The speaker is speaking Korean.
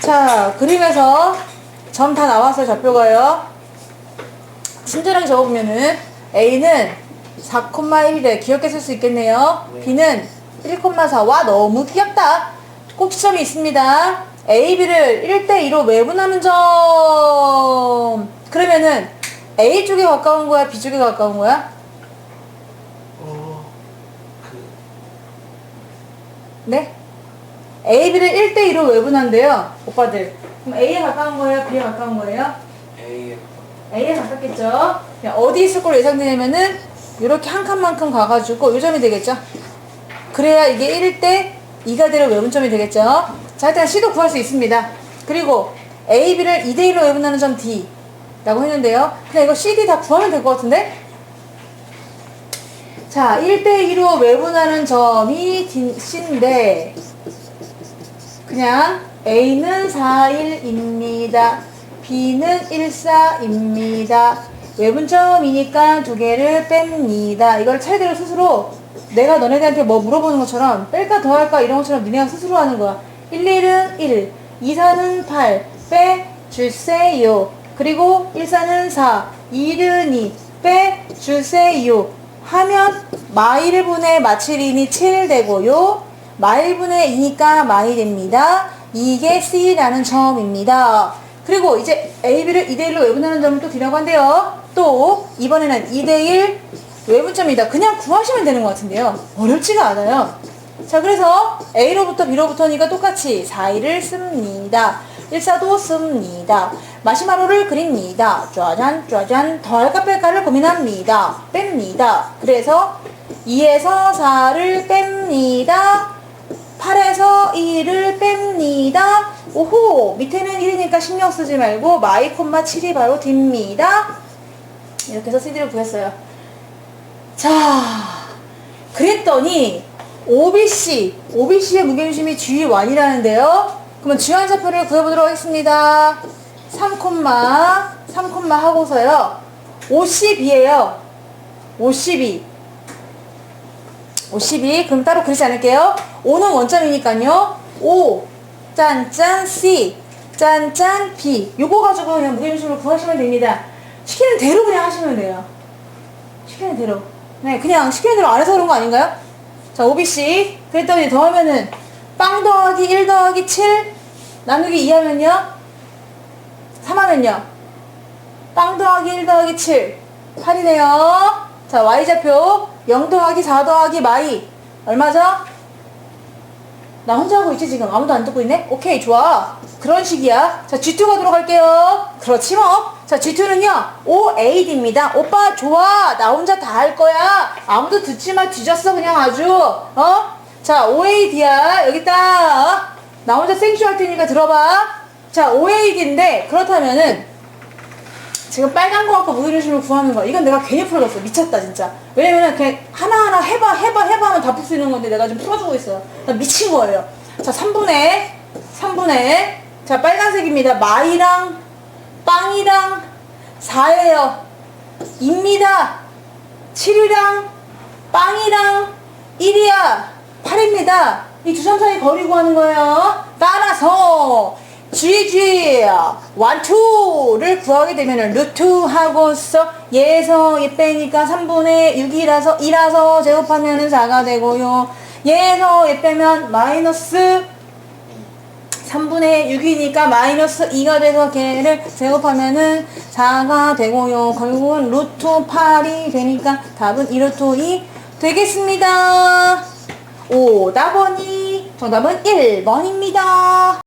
자, 그림에서 점 다 나왔어요, 좌표가요. 친절하게 적어보면은 A는 4,1에 귀엽게 쓸 수 있겠네요. 네. B는 1,4 와 너무 귀엽다. 꼭 시점이 있습니다. A, B를 1대2로 외분하는 점. 그러면은 A 쪽에 가까운 거야, B 쪽에 가까운 거야? 어, 그, 네? A, B를 1대2로 외분한대요, 오빠들. 그럼 A에 가까운 거예요, B에 가까운 거예요? A에 A에 가깝겠죠? 그냥 어디 있을 걸로 예상되냐면은, 이렇게 한 칸만큼 가가지고, 요 점이 되겠죠? 그래야 이게 1대 2가 되는 외분점이 되겠죠? 자, 일단 C도 구할 수 있습니다. 그리고 A, B를 2대1로 외분하는 점 D. 라고 했는데요. 그냥 이거 CD 다 구하면 될 것 같은데? 자, 1대2로 외분하는 점이 D, C인데, 그냥 A는 4일입니다. B는 14입니다. 외분점이니까 두 개를 뺍니다. 이걸 차례대로 스스로 내가 너네들한테 뭐 물어보는 것처럼 뺄까 더할까 이런 것처럼 니네가 스스로 하는 거야. 1, 1은 1, 2, 4는 8, 빼 주세요. 그리고 1, 4는 4, 2는 2, 빼 주세요. 하면 마일 분의 마칠이니 7 되고요. 마일 분의 2니까 많이 됩니다. 이게 C라는 점입니다. 그리고 이제 A, B를 2대1로 외분하는 점을 또 D라고 한대요. 또 이번에는 2대1 외분점이다. 그냥 구하시면 되는 것 같은데요. 어렵지가 않아요. 자, 그래서 A로부터 B로부터니까 똑같이 4일을 씁니다. 1사도 씁니다. 마시마로를 그립니다. 짜잔, 짜잔. 더할까 뺄까를 고민합니다. 뺍니다. 그래서 2에서 4를 뺍니다. 8에서 2를 뺍니다. 오호! 밑에는 1이니까 신경 쓰지 말고 마이 콤마 7이 바로 D입니다. 이렇게 해서 CD를 구했어요. 자, 그랬더니 OBC, OBC의 무게중심이 G1이라는데요. 그러면 주한좌표를 구해보도록 하겠습니다. 3, 3, 하고서요. 52예요. 52. 52. 그럼 따로 그리지 않을게요. 5는 원점이니까요. 5, 짠짠 C, 짠짠 B. 요거 가지고 그냥 무게중심을 구하시면 됩니다. 시키는 대로 그냥 하시면 돼요. 시키는 대로. 네, 그냥 시키는 대로 안 해서 그런 거 아닌가요? 자, OBC. 그랬더니 더하면은 빵 더하기 1 더하기 7 나누기 2 하면요? 3 하면요? 빵 더하기 1 더하기 7 8이네요. 자, Y좌표 0 더하기 4 더하기 마이. 얼마죠? 나 혼자 하고 있지 지금. 아무도 안 듣고 있네? 오케이 좋아. 그런 식이야. 자 G2 가도록 할게요. 그렇지 뭐자 G2는요 OAD입니다. 오빠 좋아. 나 혼자 다 할 거야. 아무도 듣지 마. 뒤졌어 그냥 아주. 어? 자 OAD야. 여기 있다. 어? 나 혼자 생쇼 할 테니까 들어봐. 자 OAD인데 그렇다면은 지금 빨간 거 갖고 무게중심을 구하는 거 이건 내가 괜히 풀어줬어. 미쳤다 진짜. 왜냐면은 그냥 하나하나 해봐 해봐 해봐 하면 다 풀 수 있는 건데 내가 지금 풀어주고 있어요 나 미친 거예요. 자 3분의 3분의 자 빨간색입니다. 마이랑 빵이랑 4예요. 입니다. 7이랑 빵이랑 1이야. 8입니다. 이 두 점 사이 거리 구하는 거예요. 따라서 GG 원투를 구하게 되면은 루트 하고서 예서 얘 빼니까 3분의 6이라서 2라서 제곱하면은 4가 되고요. 예서 얘 빼면 마이너스 3분의 6이니까 마이너스 2가 돼서 걔를 제곱하면은 4가 되고요. 결국은 루트 8이 되니까 답은 2루트 2 되겠습니다. 오답원이 정답은 1번입니다.